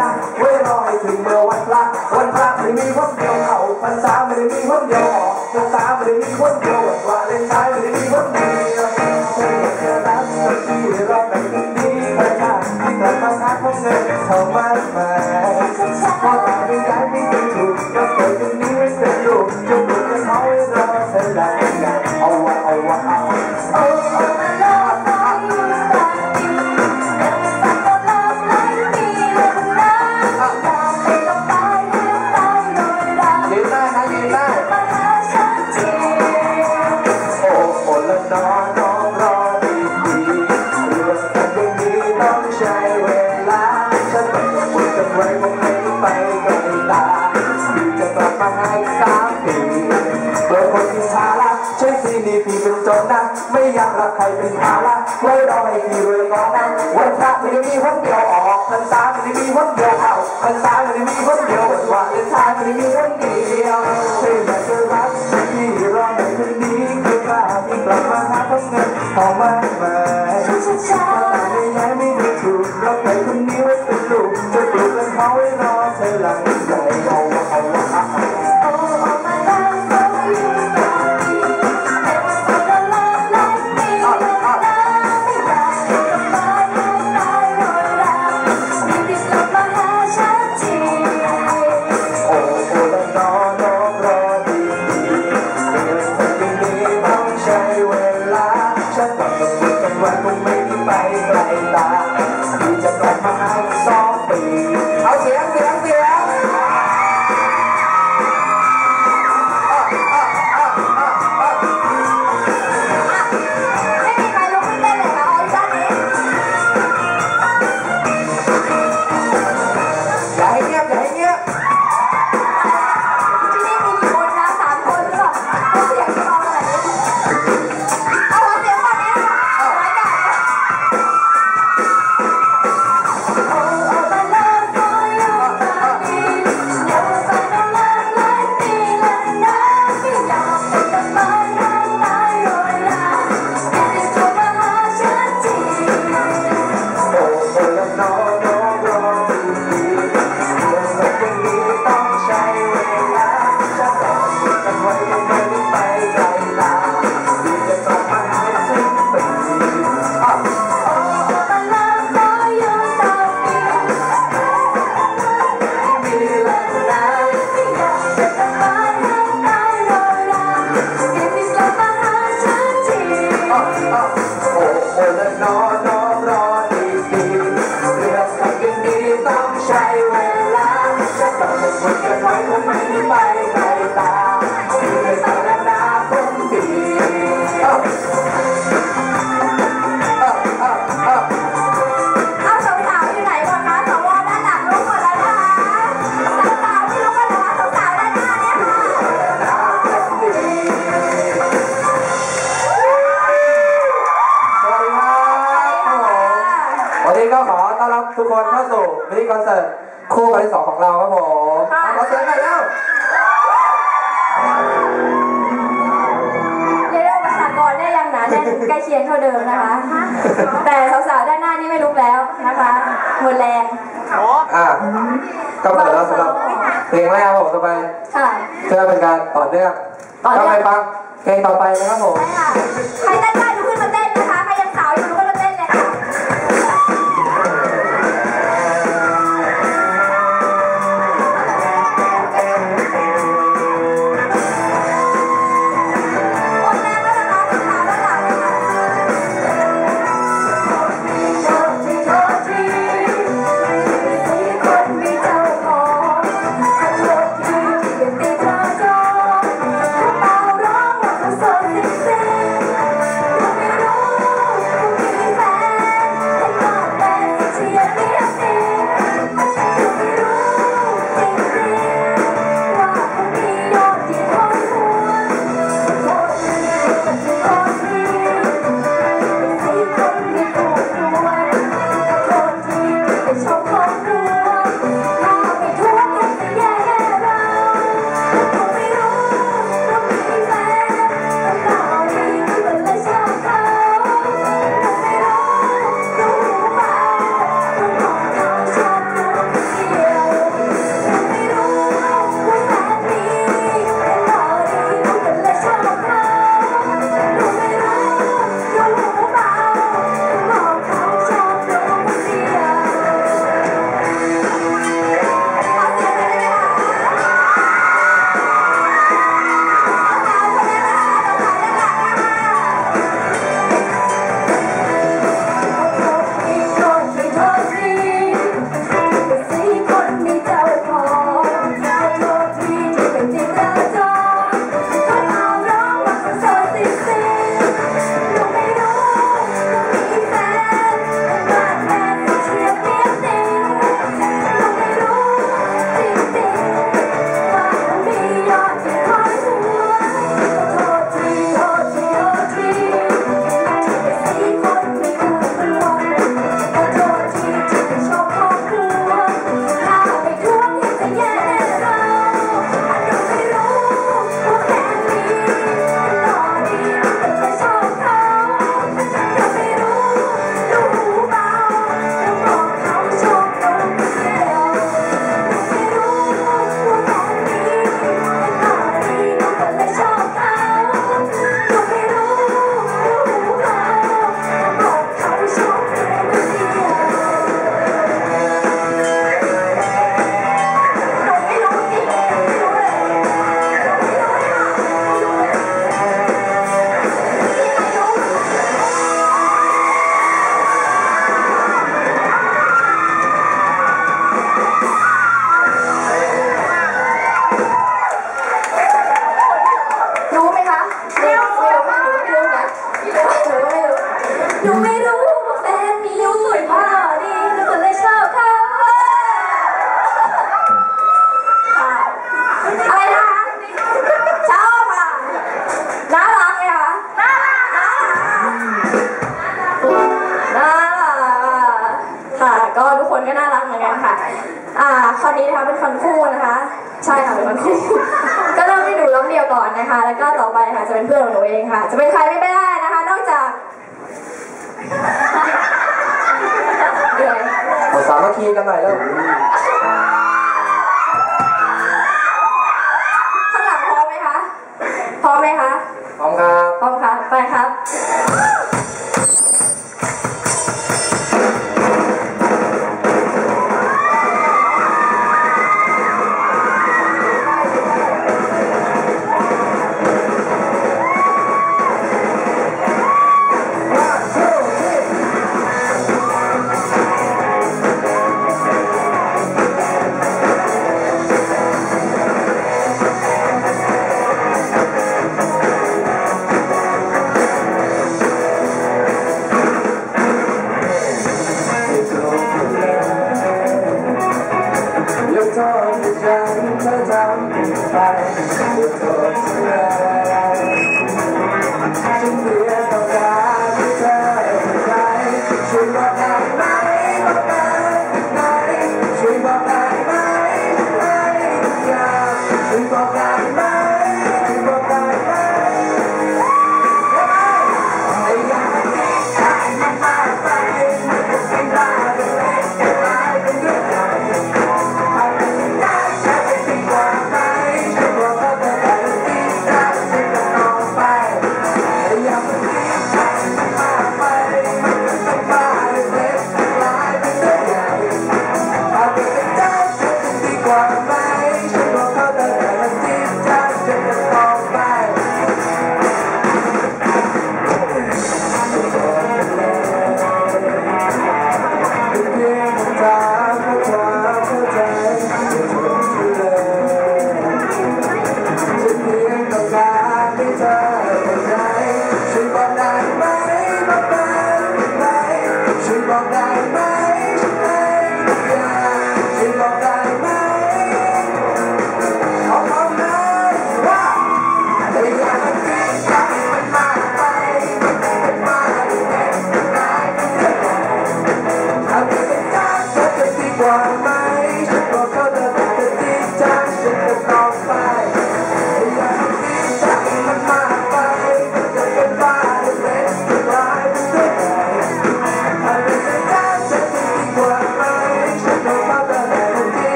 นะเว้ยรอให้ถึงเมื่อวันพระวันพระไม่มีคนเดียวเขาพรรษาไม่ได้มีคนเดียวออกพรรษาไม่ได้มีคนเดียวว่าเล่นชายไม่ได้มีคนเดียวรักสักทีเราเป็นดีประกาศแต่ภาษาของเงินเข้ามากม่ ถึงภาระไว้รอให้ที่รวยก่อนนั้นวันพระมันยังมีวันเดียวออกพรรษามันยังมีวันเดียวเข้าพรรษามันยังมีวันเดียววันวาเลนไทน์มันยังมีวันเดียวเธอแบบเธอรักที่รอในคืนนี้คือภาพที่กลับมาหาเงินของมันมา สิร์ตคู่วันที่สองของเราครับผมขอเสียงหน่อยแล้วเรีได้ว่านี่ยยังหนาแนนใกล้เคียงเท่าเดิมนะคะ แต่สาวๆด้านหน้านี่ไม่ลุกแล้วนะคะหมดแรงอะก็หมดแล้วสำหรับเพลงแรกครับผมต่อไปค่ะเพื่อเป็นการต่อเนื่องต่อเนื่ไปฟังเพลงต่อไปนะครับผม ใครเต้นได้ ก็ทุกคนก็น่ารักเหมือนกันค่ะอ่าคนนี้นะคะเป็นคนคู่นะคะ ใช่ค่ะเป็นคนคู่ ก็เริ่มที่หนูร้องเดียวก่อนนะคะ แล้วก็ต่อไปค่ะจะเป็นเพื่อนของหนูเองค่ะ จะเป็นใครไม่ได้นะคะ นอกจากเดือยขอสามัคคีกันหน่อยแล้วข้างหลังพร้อมไหมคะ พร้อมไหมคะ พร้อมครับ พร้อมครับ ไปครับ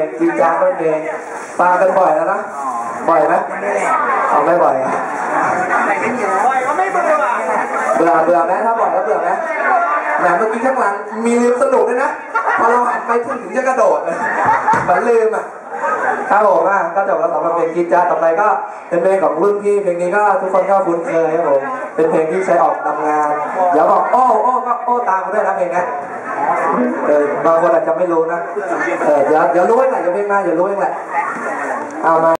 ครับสำหรังจีจ้าเป็นเพลงฟังกันบ่อยแล้วนะ บ่อยไหมเอาไม่บ่อยอะเบื่อเบื่อเบื่อไหมถ้าบ่อยแล้วเบื่อไหมแหมเมื่อกี้ข้างหลังมีลืมสนุกด้วยนะ พอเราหันไปถึงจะกระโดดมันลืมอะ ครับผมอะก็จบแล้วสำหรับเพลงกิจจาต่อไปก็เป็นเพลงของรุ่นพี่เพลงนี้ก็ทุกคนก็คุ้นเคยครับผมเป็นเพลงที่ใช้ออกทำงานเดี๋ยวบอกโอ้โอ้ก็โอ้ตามมาด้วยนะเพลงนี้เออบางคนอาจจะไม่รู้นะเออเดี๋ยวเดี๋ยวรู้เองแหละเดี๋ยวเพลงหน้าเดี๋ยวรู้เองแหละเอามา